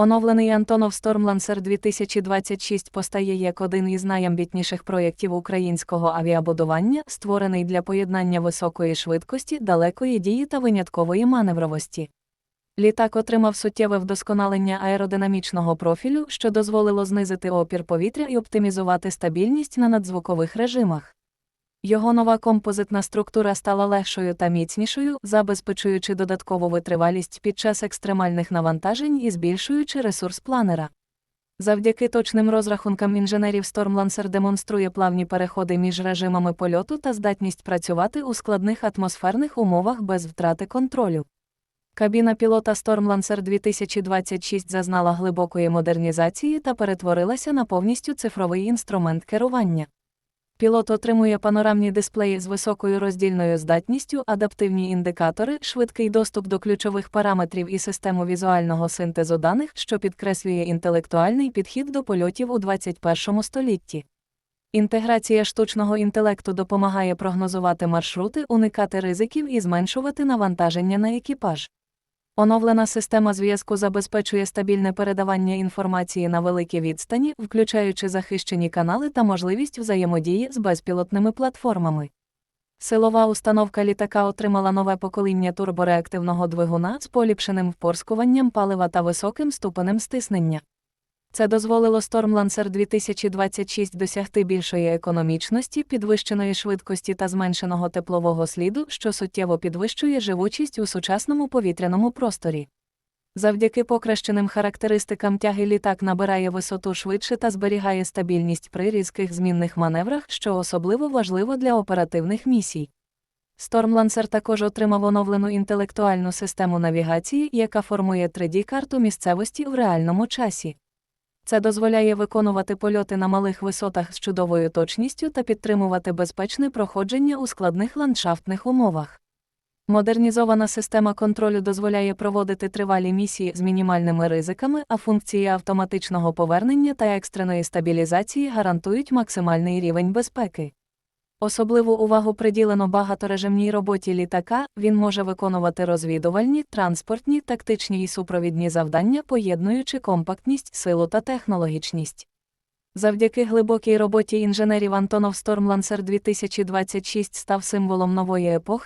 Оновлений Антонов Stormlancer 2026 постає як один із найамбітніших проєктів українського авіабудування, створений для поєднання високої швидкості, далекої дії та виняткової маневровості. Літак отримав суттєве вдосконалення аеродинамічного профілю, що дозволило знизити опір повітря і оптимізувати стабільність на надзвукових режимах. Його нова композитна структура стала легшою та міцнішою, забезпечуючи додаткову витривалість під час екстремальних навантажень і збільшуючи ресурс планера. Завдяки точним розрахункам інженерів Stormlancer демонструє плавні переходи між режимами польоту та здатність працювати у складних атмосферних умовах без втрати контролю. Кабіна пілота Stormlancer 2026 зазнала глибокої модернізації та перетворилася на повністю цифровий інструмент керування. Пілот отримує панорамні дисплеї з високою роздільною здатністю, адаптивні індикатори, швидкий доступ до ключових параметрів і систему візуального синтезу даних, що підкреслює інтелектуальний підхід до польотів у 21 столітті. Інтеграція штучного інтелекту допомагає прогнозувати маршрути, уникати ризиків і зменшувати навантаження на екіпаж. Оновлена система зв'язку забезпечує стабільне передавання інформації на великі відстані, включаючи захищені канали та можливість взаємодії з безпілотними платформами. Силова установка літака отримала нове покоління турбореактивного двигуна з поліпшеним впорскуванням палива та високим ступенем стиснення. Це дозволило Stormlancer 2026 досягти більшої економічності, підвищеної швидкості та зменшеного теплового сліду, що суттєво підвищує живучість у сучасному повітряному просторі. Завдяки покращеним характеристикам тяги літак набирає висоту швидше та зберігає стабільність при різких змінних маневрах, що особливо важливо для оперативних місій. Stormlancer також отримав оновлену інтелектуальну систему навігації, яка формує 3D-карту місцевості в реальному часі. Це дозволяє виконувати польоти на малих висотах з чудовою точністю та підтримувати безпечне проходження у складних ландшафтних умовах. Модернізована система контролю дозволяє проводити тривалі місії з мінімальними ризиками, а функції автоматичного повернення та екстреної стабілізації гарантують максимальний рівень безпеки. Особливу увагу приділено багаторежимній роботі літака, він може виконувати розвідувальні, транспортні, тактичні і супровідні завдання, поєднуючи компактність, силу та технологічність. Завдяки глибокій роботі інженерів Антонов Stormlancer 2026 став символом нової епохи,